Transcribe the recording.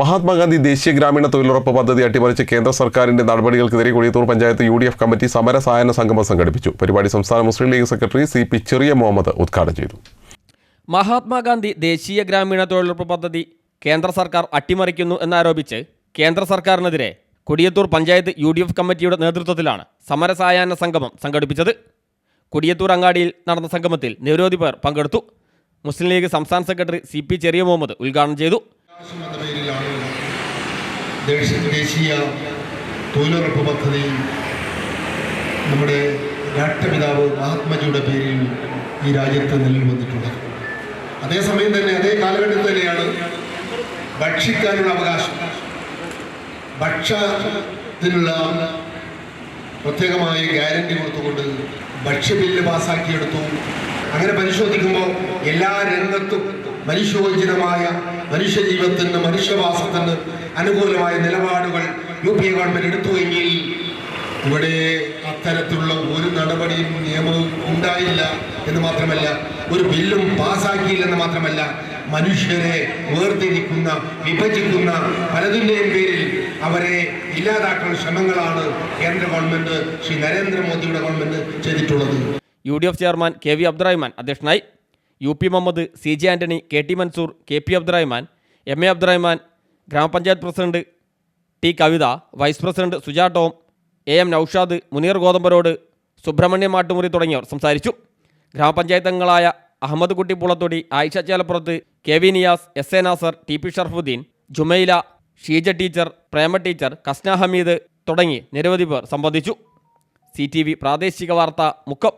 മഹാത്മാഗാന്ധി ദേശീയ ഗ്രാമീണ തൊഴിലുറപ്പ് പദ്ധതി അട്ടിമറിച്ച് കേന്ദ്ര സർക്കാരിന്റെ നടപടികൾക്കെതിരെ Kodiyathur panchayat U D F committee സമര സഹായന സംഗമം സംഘടിപ്പിച്ചു. പരിപാടി സംസ്ഥാന Muslim League secretary C P Cheriya Muhammad ഉദ്ഘാടനം ചെയ്തു. മഹാത്മാഗാന്ധി ദേശീയ ഗ്രാമീണ തൊഴിലുറപ്പ് പദ്ധതി കേന്ദ്ര സർക്കാർ അട്ടിമറിക്കുന്നു എന്നാരോപിച്ച് കേന്ദ്ര സർക്കാരിനെതിരെ Kodiyathur panchayat U D F കമ്മിറ്റിയുടെ നേതൃത്വത്തിലാണ് സമരസായാഹ്ന സംഗമം സംഘടിപ്പിച്ചത്. കൊടിയത്തൂർ അങ്ങാടിയിൽ നടന്ന സംഗമത്തിൽ നിരവധി പേർ പങ്കെടുത്തു. മുസ്ലിം ലീഗ് സംസ്ഥാന secretary C P Cheriya Muhammad ഉദ്ഘാടനം ചെയ്തു. ദേശീയ തൊഴിലുറപ്പ് പദ്ധതി നമ്മുടെ രാഷ്ട്രപിതാവ് മഹാത്മജിയുടെ പേരിൽ ഈ രാജ്യത്ത് നിലവിൽ വന്നിട്ടുള്ളത് അതേസമയം തന്നെ അതേ കാലഘട്ടത്തിൽ തന്നെയാണ് ഭക്ഷിക്കാനുള്ള അവകാശം. ഭക്ഷണത്തിനുള്ള പ്രത്യേകമായ ഗ്യാരണ്ടി കൊടുത്തുകൊണ്ട് ഭക്ഷ്യബില്ല് പാസ്സാക്കിയെടുത്തു അങ്ങനെ പരിശോധിക്കുമ്പോൾ എല്ലാ രംഗത്തും മനുഷ്യോചിതമായ മനുഷ്യജീവിതത്തിന് മനുഷ്യവാസത്തിന് അനുകൂലമായ നിലപാടുകൾ യു പി എ ഗവൺമെന്റ് എടുത്തുവെങ്കിൽ ഇവിടെ അത്തരത്തിലുള്ള ഒരു നടപടിയും നിയമവും ഉണ്ടായില്ല എന്ന് മാത്രമല്ല ഒരു ബില്ലും പാസ്സാക്കിയില്ലെന്ന് മാത്രമല്ല മനുഷ്യരെ വേർതിരിക്കുന്ന വിഭജിക്കുന്ന പലതിന്റെയും പേരിൽ അവരെ ഇല്ലാതാക്കുന്ന ശ്രമങ്ങളാണ് കേന്ദ്ര ഗവൺമെന്റ് ശ്രീ നരേന്ദ്രമോദിയുടെ ഗവൺമെന്റ് ചെയ്തിട്ടുള്ളത്. U D F chairman K V Abdurahman അധ്യക്ഷനായി U P Muhammad C J Antony K T Mansoor K P Abdurahman M A Abdurahman grama panchayat president T Kavitha vice president Suja Tom A M Naushad Muneer Gothambarode Subrahmanyam Mattumuri തുടങ്ങിയവർ സംസാരിച്ചു. ഗ്രാമപഞ്ചായത്ത് അംഗങ്ങളായ Ahammed Kutty Pulathodi Ayisha Chelappurath K V Niyas S A Nasar T P Sharafudheen Jumaila Sheeja teacher Prema teacher Kasna Hameed തുടങ്ങി നിരവധി പേർ സംബന്ധിച്ചു. C പ്രാദേശിക വാർത്ത മുക്കം.